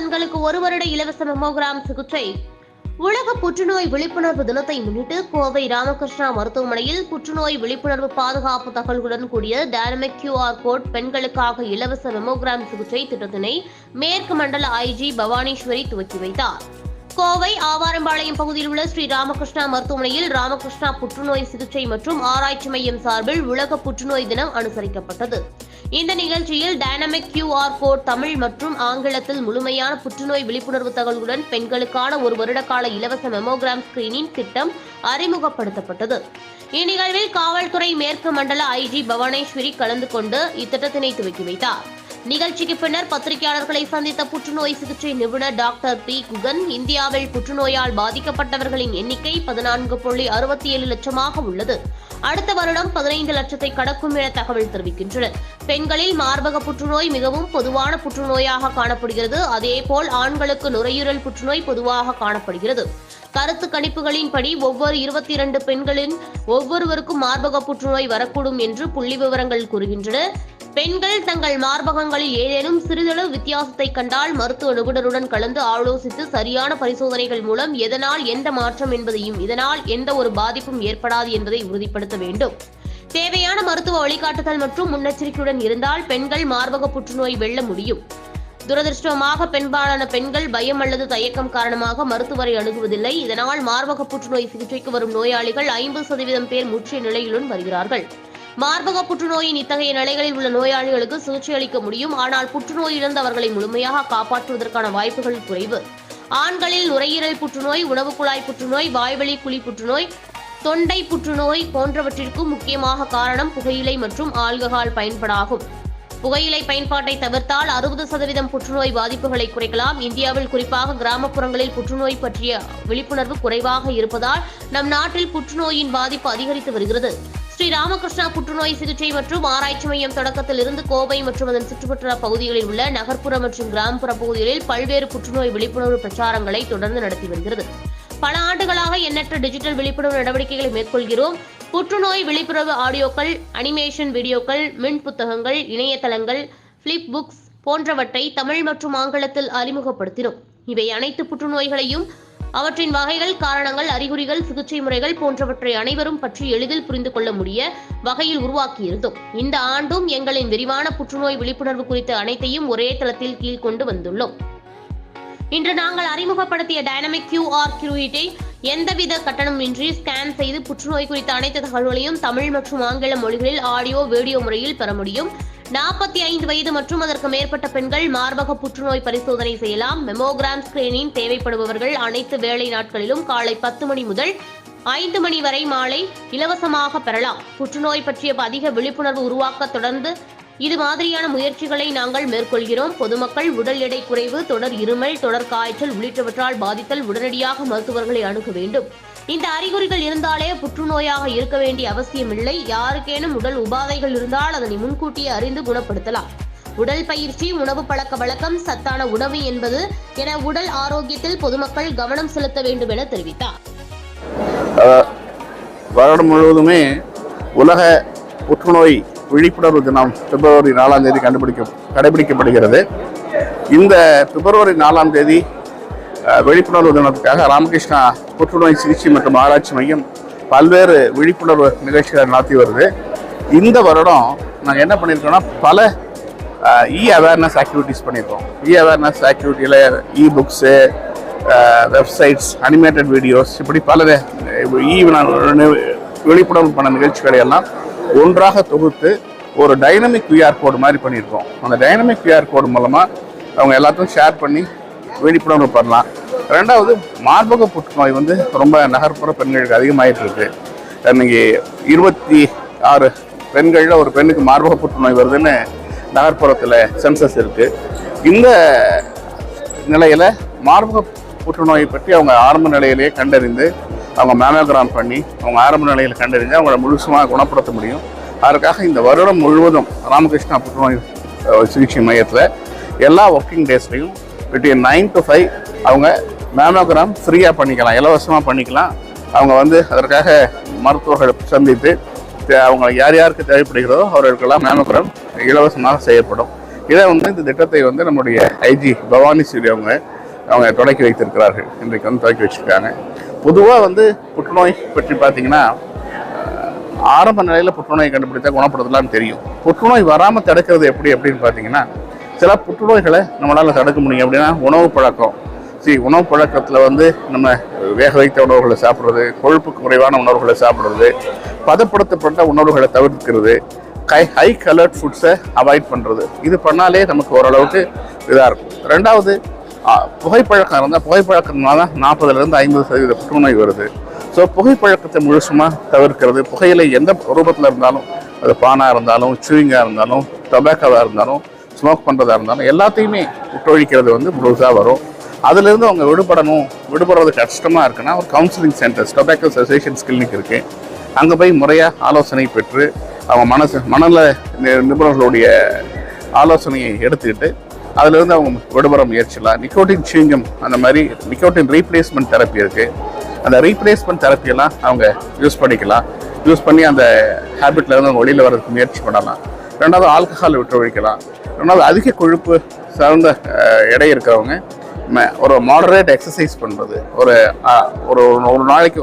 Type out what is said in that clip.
பெண்களுக்கு ஒரு வருட இலவச மெமோகிராம் சிகிச்சை. உலக புற்றுநோய் விழிப்புணர்வு தினத்தை முன்னிட்டு கோவை ராமகிருஷ்ணா மருத்துவமனையில் புற்றுநோய் விழிப்புணர்வு பாதுகாப்பு தகவல்களுடன் கூடிய டைனமிக் கியூஆர் கோட் பெண்களுக்காக இலவச மெமோகிராம் சிகிச்சை திட்டத்தினை மேற்கு மண்டல ஐஜி பவானீஸ்வரி துவக்கி வைத்தார். கோவை ஆவாரம்பாளையம் பகுதியில் உள்ள ஸ்ரீ ராமகிருஷ்ணா மருத்துவமனையில் ராமகிருஷ்ணா புற்றுநோய் சிகிச்சை மற்றும் ஆராய்ச்சி மையம் சார்பில் உலக புற்றுநோய் தினம் அனுசரிக்கப்பட்டது. இந்த நிகழ்ச்சியில் டைனமிக் கியூஆர் கோட் தமிழ் மற்றும் ஆங்கிலத்தில் முழுமையான புற்றுநோய் விழிப்புணர்வு தகவல்களுடன் பெண்களுக்கான ஒரு வருடகால இலவச மெமோகிராம் ஸ்கிரீனிங் திட்டம் அறிமுகப்படுத்தப்பட்டது. இந்நிகழ்வில் காவல்துறை மேற்கு மண்டல ஐஜி பவானேஸ்வரி கலந்து கொண்டு இத்திட்டத்தினை துவக்கி வைத்தார். நிகழ்ச்சிக்கு பின்னர் பத்திரிகையாளர்களை சந்தித்த புற்றுநோய் சிகிச்சை நிபுணர் டாக்டர் பி. குகன் இந்தியாவில் புற்றுநோயால் பாதிக்கப்பட்டவர்களின் எண்ணிக்கை பதினான்கு புள்ளி அறுபத்தி ஏழு லட்சமாக உள்ளது. அடுத்த வருடம் பதினைந்து லட்சத்தை கடக்கும் என தகவல் தெரிவிக்கின்றனர் பெண்களில் மார்பக புற்றுநோய் மிகவும் பொதுவான புற்றுநோயாக காணப்படுகிறது. அதேபோல் ஆண்களுக்கு நுரையீரல் புற்றுநோய் பொதுவாக காணப்படுகிறது. கருத்து கணிப்புகளின்படி ஒவ்வொரு இருபத்தி இரண்டு பெண்களின் ஒவ்வொருவருக்கும் மார்பக புற்றுநோய் வரக்கூடும் என்று புள்ளி விவரங்கள் கூறுகின்றன. பெண்கள் தங்கள் மார்பகங்கள் மார்பகங்களில் ஏதேனும் சிறிதளவு வித்தியாசத்தை கண்டால் மருத்துவ நிபுணருடன் கலந்து ஆலோசித்து சரியான பரிசோதனைகள் மூலம் எதனால் எந்த மாற்றம் என்பதையும் இதனால் எந்த ஒரு பாதிப்பும் ஏற்படாது என்பதை உறுதிப்படுத்த வேண்டும். தேவையான மருத்துவ வழிகாட்டுதல் மற்றும் முன்னெச்சரிக்கையுடன் இருந்தால் பெண்கள் மார்பக புற்றுநோய் வெல்ல முடியும். துரதிருஷ்டமாக பெண்பாலான பெண்கள் பயம் அல்லது தயக்கம் காரணமாக மருத்துவரை அணுகுவதில்லை. இதனால் மார்பக புற்றுநோய் சிகிச்சைக்கு வரும் நோயாளிகள் ஐம்பது சதவீதம் பேர் முற்றிய நிலையிலும் வருகிறார்கள். மார்பக புற்றுநோயின் இத்தகைய நிலைகளில் உள்ள நோயாளிகளுக்கு சிகிச்சை அளிக்க முடியும். ஆனால் புற்றுநோயிலிருந்து அவர்களை முழுமையாக காப்பாற்றுவதற்கான வாய்ப்புகள் குறைவு. ஆண்களில் நுரையீரல் புற்றுநோய் உணவு குழாய் புற்றுநோய் வாய்வழி குழி புற்றுநோய் தொண்டை புற்றுநோய் போன்றவற்றிற்கும் முக்கியமாக காரணம் புகையிலை மற்றும் ஆல்கஹால் பயன்படாகும். புகையிலை பயன்பாட்டை தவிர்த்தால் அறுபது சதவீதம் புற்றுநோய் பாதிப்புகளை குறைக்கலாம். இந்தியாவில் குறிப்பாக கிராமப்புறங்களில் புற்றுநோய் பற்றிய விழிப்புணர்வு குறைவாக இருப்பதால் நம் நாட்டில் புற்றுநோயின் பாதிப்பு அதிகரித்து வருகிறது. ஸ்ரீ ராமகிருஷ்ணா புற்றுநோய் சிகிச்சை மற்றும் ஆராய்ச்சி மையம் தொடக்கத்தில் இருந்து கோவை மற்றும் அதன் சுற்றுப்புற பகுதிகளில் உள்ள நகர்ப்புற மற்றும் கிராமப்புற பகுதிகளில் பல்வேறு புற்றுநோய் விழிப்புணர்வு பிரச்சாரங்களை தொடர்ந்து நடத்தி வருகிறது. பல ஆண்டுகளாக எண்ணற்ற டிஜிட்டல் விழிப்புணர்வு நடவடிக்கைகளை மேற்கொள்கிறோம். புற்றுநோய் விழிப்புணர்வு ஆடியோக்கள் அனிமேஷன் வீடியோக்கள் மின் புத்தகங்கள் இணையதளங்கள் பிளிப் புக்ஸ் போன்றவற்றை தமிழ் மற்றும் ஆங்கிலத்தில் அறிமுகப்படுத்தினோம். இவை அனைத்து புற்றுநோய்களையும் அவற்றின் வகைகள் காரணங்கள் அறிகுறிகள் சிகிச்சை முறைகள் போன்றவற்றை அனைவரும் பற்றி எளிதில் புரிந்து கொள்ள முடிய வகையில் உருவாக்கியிருந்தோம். இந்த ஆண்டும் எங்களின் விரிவான புற்றுநோய் விழிப்புணர்வு குறித்த அனைத்தையும் ஒரே தளத்தில் கீழ் கொண்டு வந்துள்ளோம். இன்று நாங்கள் அறிமுகப்படுத்திய டைனமிக் கியூஆர் குறியீட்டை எந்தவித கட்டணமின்றி ஸ்கேன் செய்து புற்றுநோய் குறித்த அனைத்து தகவல்களையும் தமிழ் மற்றும் ஆங்கில மொழிகளில் ஆடியோ வீடியோ முறையில் பெற முடியும். நாற்பத்தி ஐந்து வயது மற்றும் அதற்கு மேற்பட்ட பெண்கள் மார்பக புற்றுநோய் பரிசோதனை செய்யலாம். மெமோகிராம் ஸ்கிரீனிங் தேவைப்படுபவர்கள் அனைத்து வேலை நாட்களிலும் காலை பத்து மணி முதல் ஐந்து மணி வரை மாலை இலவசமாக பெறலாம். புற்றுநோய் பற்றிய அதிக விழிப்புணர்வு உருவாக்க தொடர்ந்து இது மாதிரியான முயற்சிகளை நாங்கள் மேற்கொள்கிறோம். பொதுமக்கள் உடல் எடை குறைவு தொடர் இருமல் தொடர் காய்ச்சல் உள்ளிட்டவற்றால் பாதித்தல் உடனடியாக மருத்துவர்களை அணுக வேண்டும். இந்த அறிகுறிகள் இருந்தாலே புற்றுநோயாக இருக்க வேண்டிய அவசியமில்லை யாருக்கேனும் உடல் உபாதைகள் இருந்தால் அதனை முன்கூட்டியே அறிந்து குணப்படுத்தலாம். உடல் பயிற்சி உணவு பழக்க வழக்கம் சத்தான உணவு என்பது என உடல் ஆரோக்கியத்தில் பொதுமக்கள் கவனம் செலுத்த வேண்டும் என தெரிவித்தார். வருடம் முழுவதுமே உலக புற்றுநோய் விழிப்புணர்வு தினம் பிப்ரவரி நாலாம் தேதி கண்டுபிடிக்க கடைபிடிக்கப்படுகிறது இந்த பிப்ரவரி நாலாம் தேதி விழிப்புணர்வு தினத்துக்காக ராமகிருஷ்ணா புற்றுநோய் சிகிச்சை மற்றும் ஆராய்ச்சி மையம் பல்வேறு விழிப்புணர்வு நிகழ்ச்சிகளை நடத்தி வருது இந்த வருடம் நாங்கள் என்ன பண்ணியிருக்கோம்னா பல இ அவேர்னஸ் ஆக்டிவிட்டிஸ் பண்ணியிருக்கோம் இ awareness ஆக்டிவிட்டியில் e books websites animated videos இப்படி பல இ விழிப்புணர்வு பண்ண நிகழ்ச்சிகளை எல்லாம் ஒன்றாக தொகுத்து ஒரு டைனமிக் கியூஆர் கோடு மாதிரி பண்ணியிருக்கோம். அந்த டைனமிக் கியூஆர் கோடு மூலமாக அவங்க எல்லாத்தையும் ஷேர் பண்ணி விழிப்புணர்வு பண்ணலாம் ரெண்டாவது மார்பக புற்றுநோய் வந்து ரொம்ப நகர்ப்புற பெண்களுக்கு அதிகமாகிட்டு இருக்கு. இன்னைக்கு இருபத்தி ஆறு பெண்களில் ஒரு பெண்ணுக்கு மார்பக புற்றுநோய் வருதுன்னு நகர்ப்புறத்தில் சென்சஸ் இருக்குது இந்த நிலையில் மார்பக புற்றுநோயை பற்றி அவங்க ஆரம்ப நிலையிலேயே கண்டறிந்து அவங்க மேமோகிராம் பண்ணி அவங்க ஆரம்ப நிலையில் கண்டறிஞ்சு அவங்கள முழுசுமாக குணப்படுத்த முடியும். அதற்காக இந்த வருடம் முழுவதும் ராமகிருஷ்ணா புற்றுநோய் சிகிச்சை மையத்தில் எல்லா ஒர்க்கிங் டேஸ்லையும் பிட்வீன் நைன் டு ஃபைவ் அவங்க மேமோகிராம் ஃப்ரீயாக பண்ணிக்கலாம். இலவசமாக பண்ணிக்கலாம். அவங்க வந்து அதற்காக மருத்துவர்களை சந்தித்து தே- அவங்க யார் யாருக்கு தேவைப்படுகிறதோ அவர்களுக்கெல்லாம் மேமோகிராம் இலவசமாக செய்யப்படும் இதை வந்து இந்த திட்டத்தை வந்து நம்முடைய ஐஜி பவானி சூரி அவங்க அவங்க தொடக்கி வைத்திருக்கிறார்கள். இன்றைக்கு வந்து தொடக்கி வச்சுருக்காங்க. பொதுவாக வந்து புற்றுநோய் பற்றி பார்த்தீங்கன்னா ஆரம்ப நிலையில் புற்றுநோய் கண்டுபிடித்தா குணப்படுத்தலாம்னு தெரியும். புற்றுநோய் வராமல் தடுக்கிறது எப்படி அப்படின்னு பார்த்தீங்கன்னா சில புற்றுநோய்களை நம்மளால் தடுக்க முடியும். அப்படின்னா உணவு பழக்கம். சரி உணவு பழக்கத்தில் வந்து நம்ம வேக வைத்த உணவுகளை சாப்பிட்றது கொழுப்பு குறைவான உணவுகளை சாப்பிட்றது பதப்படுத்தப்பட்ட உணவுகளை தவிர்க்கிறது கை ஹை கலர்ட் ஃபுட்ஸை அவாய்ட் பண்ணுறது இது பண்ணாலே நமக்கு ஓரளவுக்கு இதாக இருக்கும். ரெண்டாவது புகைப்பழக்கம் இருந்தால் புகைப்பழக்கம்னால தான் நாற்பதுலேருந்து ஐம்பது சதவீத புற்றுநோய் வருது. ஸோ புகைப்பழக்கத்தை முழுசுமாக தவிர்க்கிறது புகையிலை எந்த ரூபத்தில் இருந்தாலும் அது பானாக இருந்தாலும் சூயிங்காக இருந்தாலும் டொபாக்கோவாக இருந்தாலும் ஸ்மோக் பண்ணுறதா இருந்தாலும் எல்லாத்தையுமே விட்டொழிக்கிறது வந்து முழுசாக வரும். அதுலேருந்து அவங்க விடுபடணும் விடுபடுறது கஷ்டமாக இருக்குன்னா ஒரு counselling centres tobacco associations clinic இருக்குது அங்கே போய் முறையாக ஆலோசனை பெற்று அவங்க மனசு மனநல நி- நிபுணர்களுடைய ஆலோசனையை எடுத்துக்கிட்டு அதுலேருந்து அவங்க விடுபட முயற்சிலாம் நிக்கோட்டின் சீங்கம் அந்த மாதிரி நிக்கோட்டின் ரீப்ளேஸ்மெண்ட் தெரப்பி இருக்குது அந்த ரீப்ளேஸ்மெண்ட் தெரப்பியெல்லாம் அவங்க யூஸ் பண்ணிக்கலாம். யூஸ் பண்ணி அந்த ஹேபிட்லேருந்து அவங்க வெளியில் வர்றதுக்கு முயற்சி பண்ணலாம். ரெண்டாவது ஆல்கஹால் விட்டு ஒழிக்கலாம். ரெண்டாவது அதிக கொழுப்பு சார்ந்த எடை இருக்கிறவங்க ம- ஒரு மாடரேட் எக்ஸசைஸ் பண்ணுறது ஒரு ஒரு ஒரு நாளைக்கு